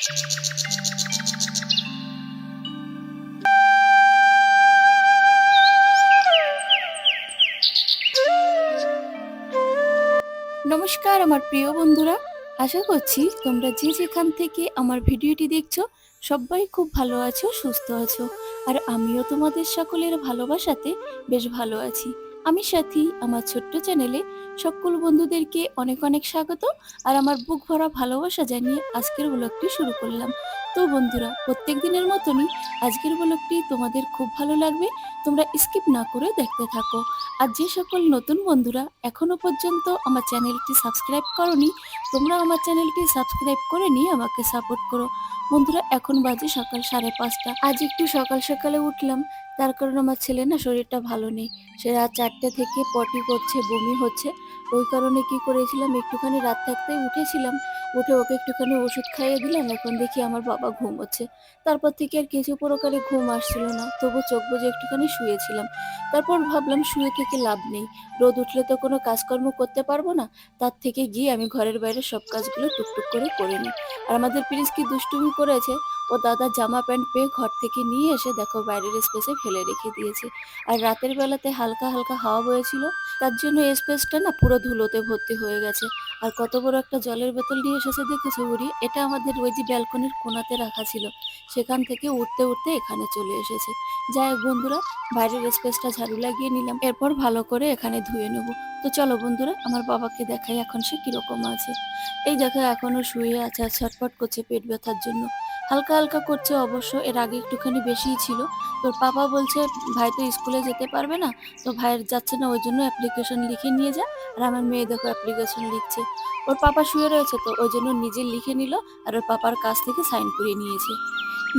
নমস্কার আমার প্রিয় বন্ধুরা, আশা করছি তোমরা যে যেখান থেকে আমার ভিডিওটি দেখছ, সবাই খুব ভালো আছো, সুস্থ আছো। আর আমিও তোমাদের সকলের ভালোবাসাতে বেশ ভালো আছি। আমি সাথী, আমার ছোট্ট চ্যানেলে সকল বন্ধুদেরকে অনেক অনেক স্বাগত। আর আমার বুক ভরা ভালোবাসা জানিয়ে আজকের ব্লগটি শুরু করলাম। তো বন্ধুরা প্রত্যেক দিনের মতনই আজকের ব্লগটি তোমাদের খুব ভালো লাগবে। তোমরা স্কিপ না করে দেখতে থাকো। আর যে সকল নতুন বন্ধুরা এখনও পর্যন্ত আমার চ্যানেলটি সাবস্ক্রাইব করনি, তোমরা আমার চ্যানেলটি সাবস্ক্রাইব করে নিয়ে আমাকে সাপোর্ট করো। বন্ধুরা, এখন বাজে সকাল সাড়ে পাঁচটা। আজ একটু সকাল সকালে উঠলাম। তার কারণ আমার ছেলে না শরীরটা ভালো নেই। সে রাত চারটে থেকে পটি করছে, বমি হচ্ছে। ওই কারণে কি করেছিলাম, একটুখানি রাত থাকতে উঠেছিলাম। উঠে ওকে একটুখানি ওষুধ খাইয়ে দিলাম, এখন দেখি আমার বাবা ঘুমোচ্ছে। তারপর থেকে আর কিছু প্রকারে ঘুম আসছিল না, তবু চোখ বুজে একটুখানি শুয়েছিলাম। তারপর ভাবলাম শুয়ে থেকে লাভ নেই। রোদ উঠলে তো কোনো কাজকর্ম করতে পারব না, তার থেকে গিয়ে আমি ঘরের বাইরে সব কাজগুলো টুকটুক করে করে নিই। আর আমাদের প্রিন্স কি দুষ্টুমি করেছে? ও দাদা জামা প্যান্ট পেয়ে ঘর থেকে নিয়ে এসে দেখো বাইরের স্পেসে ফেলে রেখে দিয়েছে। আর রাতের বেলাতে হালকা হালকা হাওয়া বয়েছিল তার জন্য স্পেসটা না পুরো ধুলোতে ভর্তি হয়ে গেছে। আর কত বড় একটা জলের বোতল নিয়ে এসেছে দেখেছ বুড়ি? এটা আমাদের ওই যে ব্যালকনির কোনাতে রাখা ছিল। সেখান থেকে উঠতে উঠতে এখানে চলে এসেছে। যাই হোক বন্ধুরা, বাইরের স্পেসটা ঝাড়ু লাগিয়ে নিলাম। এরপর ভালো করে এখানে ধুয়ে নেব। তো চলো বন্ধুরা, আমার বাবাকে দেখাই এখন সে কীরকম আছে। এই দেখো এখনও শুয়ে আছে আর ছটফট করছে পেট ব্যথার জন্য। হালকা হালকা করছে অবশ্য, এর আগে একটুখানি বেশিই ছিল। তোর পাপা বলছে, ভাই তো স্কুলে যেতে পারবে না, তো ভাইয়ের যাচ্ছে না, ওই জন্য অ্যাপ্লিকেশন লিখে নিয়ে যা। আর আমার মেয়ে দেখো অ্যাপ্লিকেশন লিখছে। ওর পাপা শুয়ে রয়েছে তো, ওই জন্য নিজে লিখে নিল, আর ওর পাপার কাছ থেকে সাইন করিয়ে নিয়েছে।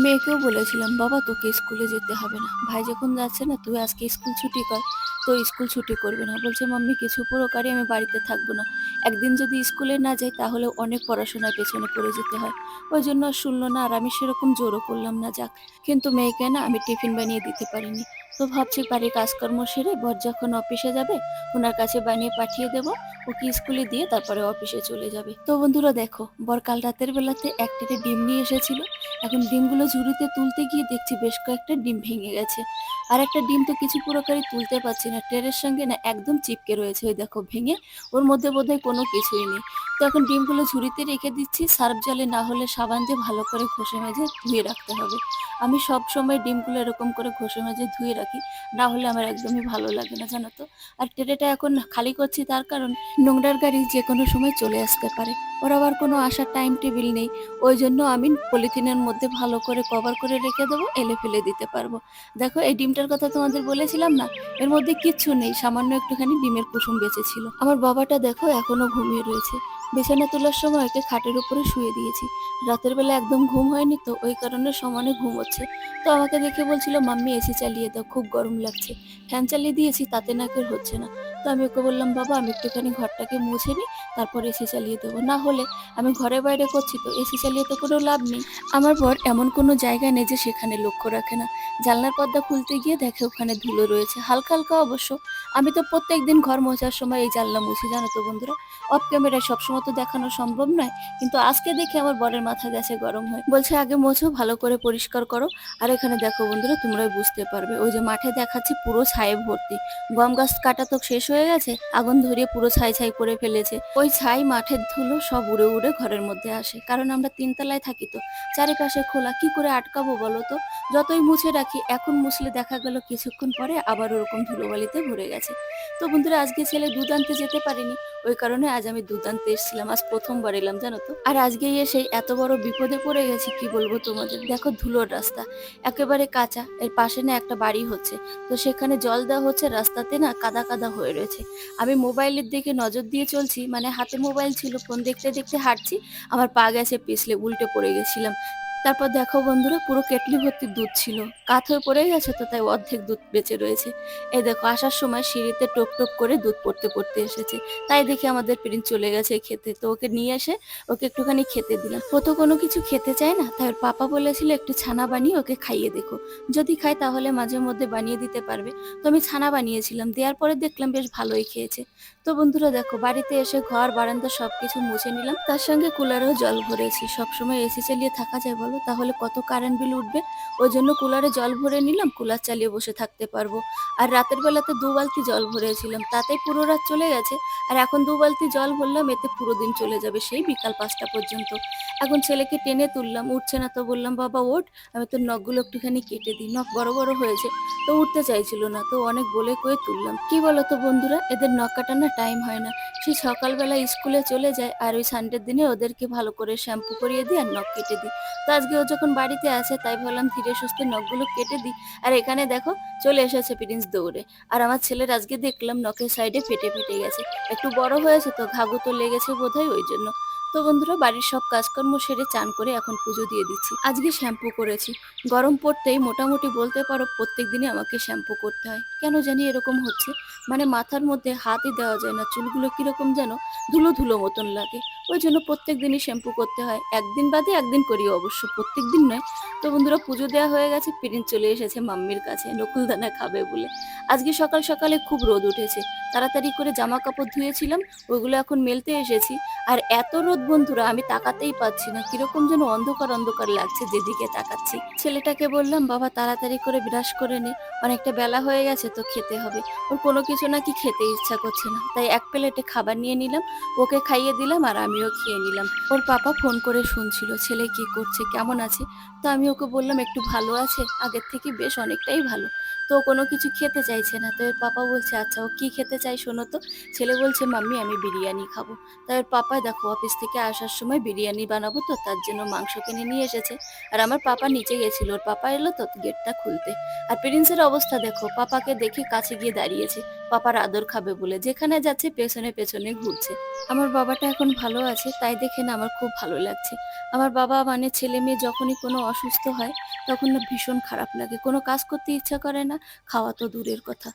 মেয়েকেও বলেছিলাম, বাবা, তোকে স্কুলে যেতে হবে না। ভাই যখন যাচ্ছে না, তুই আজকে স্কুল ছুটি কর। তো স্কুল ছুটি করবে না। বলছে, মাম্মি, কিছু প্রকারে আমি বাড়িতে থাকব না। একদিন যদি স্কুলে না যাই, তাহলে অনেক পড়াশোনার পেছনে পড়ে যেতে হয়। ওই জন্য শুনলো না, আর আমি সেরকম জোরও করলাম না, যাক। কিন্তু মেয়েকে না আমি টিফিন বানিয়ে দিতে পারিনি। তো ভাবছি বাড়ির কাজকর্ম সেরে বর যখন অফিসে যাবে, ওনার কাছে বানিয়ে পাঠিয়ে দেব। ওকে স্কুলে দিয়ে তারপরে অফিসে চলে যাবে। তো বন্ধুরা, দেখো, বর কাল রাতের বেলাতে একটাতে ডিম নিয়ে এসেছিল। এখন ডিমগুলো ঝুড়িতে তুলতে গিয়ে দেখছি বেশ কয়েকটা ডিম ভেঙে গেছে। আর একটা ডিম তো কিছু পুরোকারই তুলতে পারছি না। ট্রেনের সঙ্গে না একদম চিপকে রয়েছে ওই দেখো ভেঙে। ওর মধ্যে বোধহয় কোনো কিছুই নেই। তো এখন ডিমগুলো ঝুড়িতে রেখে দিচ্ছি। সার্ফ জলে না হলে সাবান দিয়ে ভালো করে ঘষে মেজে ধুয়ে রাখতে হবে। আমি সব সময় ডিমগুলো এরকম করে ঘষে মেজে ধুয়ে রাখি, না হলে আমার একদমই ভালো লাগে না, জানো তো। আর ট্রেটা এখন খালি করছি তার কারণ নোংরার গাড়ি যে কোনো সময় চলে আসতে পারে। ওর আবার কোনো আসার টাইম টেবিল নেই। ওই জন্য আমি পলিথিনের মধ্যে ভালো করে কভার করে রেখে দেবো, এলে ফেলে দিতে পারব। দেখো, এই ডিমটার কথা তোমাদের বলেছিলাম না? এর মধ্যে কিচ্ছু নেই, সামান্য একটুখানি ডিমের কুসুম বেঁচে ছিল আমার বাবাটা দেখো এখনও ঘুমিয়ে রয়েছে। বিছানা তোলার সময় ওকে খাটের উপরে শুয়ে দিয়েছি। রাতের বেলা একদম ঘুম হয়নি তো, ওই কারণে সমানে ঘুম হচ্ছে তো আমাকে দেখে বলছিল, মাম্মি, এসি চালিয়ে দাও, খুব গরম লাগছে। ফ্যান চালিয়ে দিয়েছি, তাতে নাকের হচ্ছে না। তো আমি ওকে বললাম, বাবা, আমি একটুখানি ঘরটাকে মুছে নিই, তারপর এসি চালিয়ে দেবো। না হলে আমি ঘরে বাইরে করছি তো, এসি চালিয়ে তো কোনো লাভ নেই। আমার বর এমন কোনো জায়গা নেই যে সেখানে লক্ষ্য রাখে না। জানলার পর্দা খুলতে গিয়ে দেখে ওখানে ধুলো রয়েছে, হালকা হালকা অবশ্য। আমি তো প্রত্যেক দিন ঘর মোছার সময় এই জানলা মুছি, জানো তো বন্ধুরা? অফ ক্যামেরায় সবসময় তো দেখানো সম্ভব নয়, কিন্তু আজকে দেখে আমার বরের মাথা গেছে গরম হয়ে। বলছে, আগে মোছো, ভালো করে পরিষ্কার করো। আর এখানে দেখো বন্ধুরা, তোমরাই বুঝতে পারবে। ওই যে মাঠে দেখাচ্ছি পুরো ছায়ে ভর্তি। গম গাছ কাটা তো শেষ হয়ে গেছে। আগুন ধরিয়ে পুরো ছাই ছাই করে ফেলেছে। ওই ছাই মাঠের ধুলো সব উড়ে উড়ে ঘরের মধ্যে আসে। কারণ আমরা তিনতলায় থাকি তো। চারিপাশে খোলা। কি করে আটকাবো বলো তো? যতই মুছে রাখি, এখন মুছলে দেখা গেল কিছুক্ষণ পরে আবার ওরকম ধুলোবালিতে ভরে গেছে। তো বন্ধুরা, আজকে ছেলে দুধ আনতে যেতে পারিনি। ওই কারণে আজ আমি দুধ আনতে এসেছিলাম। আজ প্রথমবার এলাম, জানো তো। আর আজকে এসে এত বড় বিপদে পড়ে গেছি, কি বলব তোমাদের? দেখো ধুলোর রাস্তা। একেবারে কাঁচা। এর পাশে না একটা বাড়ি হচ্ছে। তো সেখানে জল দেওয়া হচ্ছে, রাস্তাতে না কাদা কাদা হয়ে রয়েছে। আমি মোবাইলের দিকে নজর দিয়ে চলছি মানে হাতে মোবাইল ছিল, ফোন দেখতে দেখতে হাঁটছি, আমার পা গেছে পিছলে, উল্টে পড়ে গেছিলাম। তারপর দেখো বন্ধুরা, পুরো কেটলি ভর্তি দুধ ছিল। কাত হয়ে পড়ে গেছে তো, তাই অর্ধেক দুধ বেঁচে রয়েছে। এই দেখো, আসার সময় সিঁড়িতে টোপ টোপ করে দুধ পড়তে পড়তে এসেছে। তাই দেখে আমাদের প্রিন্স চলে গেছে খেতে। তো ওকে নিয়ে এসে ওকে একটুখানি খেতে দিলাম। ও তো কোনো কিছু খেতে চায় না, তাই ওর পাপা বলেছিল একটু ছানা বানিয়ে ওকে খাইয়ে দেখো। যদি খায় তাহলে মাঝে মধ্যে বানিয়ে দিতে পারবে। তো আমি ছানা বানিয়েছিলাম, দেওয়ার পরে দেখলাম বেশ ভালোই খেয়েছে। তো বন্ধুরা দেখো, বাড়িতে এসে ঘর, বারান্দা সবকিছু মুছে নিলাম। তার সঙ্গে কুলারেও জল ভরেছি। সবসময় এসি চালিয়ে থাকা যায় বলো? তাহলে কত কারেন্ট বিল উঠবে? ওই জন্য কুলারে জল ভরে নিলাম কুলার চালিয়ে বসে থাকতে পারব। আর রাতের বেলাতে দু বালতি জল ভরেছিলাম, তাতেই পুরো রাত চলে গেছে। আর এখন দু বালতি জল ভরলাম, এতে পুরো দিন চলে যাবে, সেই বিকাল পাঁচটা পর্যন্ত। এখন ছেলেকে টেনে তুললাম, উঠছে না তো বললাম, বাবা, ওঠ। আমি তোর নখগুলো একটুখানি কেটে দিই। নখ বড় বড় হয়েছে, তো উঠতে চাইছিল না, তো অনেক বলে কয়ে তুললাম। কি বলো তো বন্ধুরা, এদের নখ কাটানোর টাইম হয় না। সেই সকালবেলা স্কুলে চলে যায় আর ওই সানডের দিনে ওদেরকে ভালো করে শ্যাম্পু করিয়ে দিই আর নখ কেটে দিই। তো আজকে ও যখন বাড়িতে আসে, তাই ভাবলাম ধীরে সুস্থে নখগুলো কেটে দিই। আর এখানে দেখো, চলে এসেছে প্রিন্স দৌড়ে। আর আমার ছেলের আজকে দেখলাম নখের সাইডে ফেটে ফেটে গেছে। একটু বড় হয়েছে তো ঘাগু তো লেগেছে বোধহয় ওই জন্য। তো বন্ধুরা, বাড়ির সব কাজকর্ম সেরে চান করে এখন পুজো দিয়ে দিচ্ছি। আজকে শ্যাম্পু করেছি। গরম পড়তেই মোটামুটি বলতে পারো প্রত্যেক দিনই আমাকে শ্যাম্পু করতে হয়। কেন জানি এরকম হচ্ছে। মানে মাথার মধ্যে হাতই দেওয়া যায় না, চুলগুলো কীরকম যেন ধুলো ধুলো মতন লাগে। ওই জন্য প্রত্যেক দিনই শ্যাম্পু করতে হয়। একদিন বাদে একদিন করি অবশ্য, প্রত্যেক দিন নয়। তো বন্ধুরা, পুজো দেওয়া হয়ে গেছে, পিরিন চলে এসেছে মাম্মির কাছে, নকুলদানা খাবে বলে। আজকে সকাল সকালে খুব রোদ উঠেছে। তাড়াতাড়ি করে জামা কাপড় ধুয়েছিলাম ওইগুলো এখন মেলতে এসেছি। আর এত রোদ বন্ধুরা, আমি তাকাতেই পাচ্ছি না। কীরকম যেন অন্ধকার অন্ধকার লাগছে যেদিকে তাকাচ্ছি। ছেলেটাকে বললাম, বাবা, তাড়াতাড়ি করে ব্রাশ করে নে। অনেকটা বেলা হয়ে গেছে, তো খেতে হবে। ওর কোনো কিছু নাকি খেতে ইচ্ছা করছে না। তাই এক প্লেটে খাবার নিয়ে নিলাম, ওকে খাইয়ে দিলাম আর আমিও খেয়ে নিলাম। ওর পাপা ফোন করে শুনছিল, ছেলে কি করছে? কেমন আছে? তো আমি ওকে বললাম, একটু ভালো আছে। আগের থেকে বেশ অনেকটাই ভালো। তো কোনো কিছু খেতে চাইছে না। তো এর পাপা বলছে আচ্ছা ও কি খেতে চাই শোনো তো। ছেলে বলছে, মাম্মি, আমি বিরিয়ানি খাব। তাই ওর পাপা দেখো অফিস থেকে আসার সময় বিরিয়ানি বানাবো তো, তার জন্য মাংস কিনে নিয়ে এসেছে। আর আমার পাপা নিচে গেছিল, ওর পাপা এলো তো গেটটা খুলতে। আর প্রিন্সের অবস্থা দেখো, পাপাকে দেখে কাছে গিয়ে দাঁড়িয়েছে। পাপার আদর খাবে বলে যেখানে যাচ্ছে পেছনে পেছনে ঘুরছে। আমার বাবাটা এখন ভালো আছে, তাই দেখে না আমার খুব ভালো লাগছে। আমার বাবা মানে ছেলে মেয়ে যখনই কোনো অসুস্থ হয়, তখন না ভীষণ খারাপ লাগে। কোনো কাজ করতে ইচ্ছা করে না, খাওয়া তো দূরের কথা।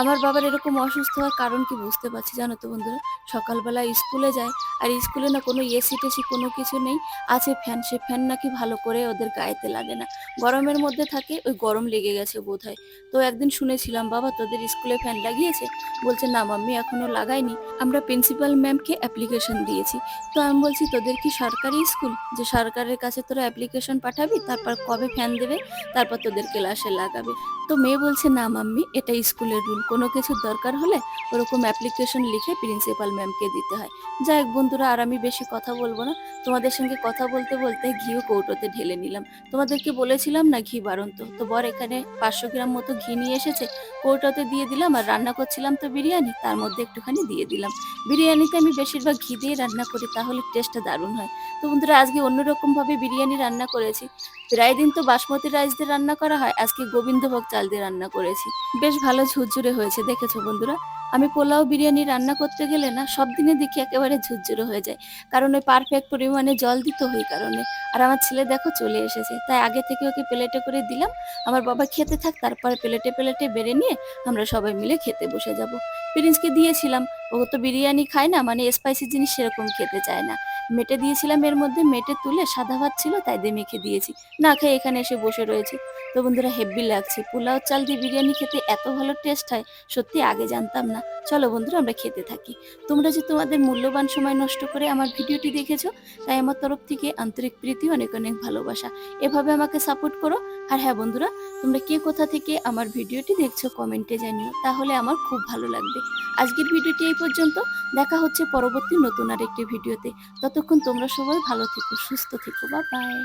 আমার বাবার এরকম অসুস্থ হওয়ার কারণ কি বুঝতে পারছি জানো তো বন্ধুরা? সকালবেলা স্কুলে যায়, আর স্কুলে না কোনো এসি টেসি কোনো কিছু নেই। আছে ফ্যান সে ফ্যান নাকি ভালো করে ওদের গায়েতে লাগে না। গরমের মধ্যে থাকে, ওই গরম লেগে গেছে বোধ হয় তো একদিন শুনেছিলাম, বাবা, তোদের স্কুলে ফ্যান লাগিয়েছে? বলছে, না মাম্মি, এখনও লাগাইনি। আমরা প্রিন্সিপাল ম্যামকে অ্যাপ্লিকেশন দিয়েছি। তো আমি বলছি, তোদের কি সরকারি স্কুল? যে সরকারের কাছে তোরা অ্যাপ্লিকেশন পাঠাবি, তারপর কবে ফ্যান দেবে? তারপর তোদের ক্লাসে লাগাবে। তো মেয়ে বলছে, না মাম্মি, এটা স্কুলের রুল কোনো কিছুর দরকার হলে ওরকম অ্যাপ্লিকেশন লিখে প্রিন্সিপাল ম্যামকে দিতে হয়। যাই হোক বন্ধুরা, আর আমি বেশি কথা বলব না। তোমাদের সঙ্গে কথা বলতে বলতে ঘিও কৌটোতে ঢেলে নিলাম। তোমাদেরকে বলেছিলাম না ঘি বাড়ন্ত? তো বর এখানে পাঁচশো গ্রাম মতো ঘি নিয়ে এসেছে। কৌটোতে দিয়ে দিলাম আর রান্না করছিলাম তো বিরিয়ানি, তার মধ্যে একটুখানি দিয়ে দিলাম। বিরিয়ানিতে আমি বেশিরভাগ ঘি দিয়ে রান্না করি, তাহলে টেস্টটা দারুণ হয়। তো বন্ধুরা, আজকে অন্যরকম ভাবে বিরিয়ানি রান্না করেছি। প্রায় দিন তো বাসমতি রাইস দিয়ে রান্না করা হয়। আজকে গোবিন্দভোগ চাল দিয়ে রান্না করেছি। বেশ ভালো ঝুরঝুরে হয়েছে, দেখেছ বন্ধুরা? আমি পোলাও বিরিয়ানি রান্না করতে গেলে না, সব দিনে দেখি একেবারে ঝুরঝুরে হয়ে যায়। কারণ ওই পারফেক্ট পরিমাণে জল দিতে ওই কারণে। আর আমার ছেলে দেখো চলে এসেছে। তাই আগে থেকে ওকে প্লেটে করে দিলাম। আমার বাবা খেতে থাক, তারপরে প্লেটে প্লেটে বেড়ে নিয়ে আমরা সবাই মিলে খেতে বসে যাব। প্রিন্সকে দিয়েছিলাম। ও তো বিরিয়ানি খায় না মানে স্পাইসি জিনিস সেরকম খেতে চায় না। মেটে দিয়েছিলাম এর মধ্যে, মেটে তুলে সাদা ভাত ছিল, তাই দিয়ে মেখে দিয়েছি। না খেয়ে এখানে এসে বসে রয়েছে। তো বন্ধুরা হেভি লাগছে। পোলাও, চাল দিয়ে বিরিয়ানি খেতে এত ভালো টেস্ট হয়, সত্যি আগে জানতাম না। চলো বন্ধুরা আমরা খেতে থাকি। তোমরা যে তোমাদের মূল্যবান সময় নষ্ট করে আমার ভিডিওটি দেখেছ, তাই আমার তরফ থেকে আন্তরিক প্রীতি, অনেক অনেক ভালোবাসা। এভাবে আমাকে সাপোর্ট করো। আর হ্যাঁ বন্ধুরা, তোমরা কে কোথা থেকে আমার ভিডিওটি দেখছ কমেন্টে জানিও। তাহলে আমার খুব ভালো লাগবে। আজকের ভিডিওটি এই পর্যন্ত। দেখা হচ্ছে পরবর্তী নতুন আর একটি ভিডিওতে। ততক্ষণ তোমরা সবাই ভালো থেকো, সুস্থ থেকো। বা বাই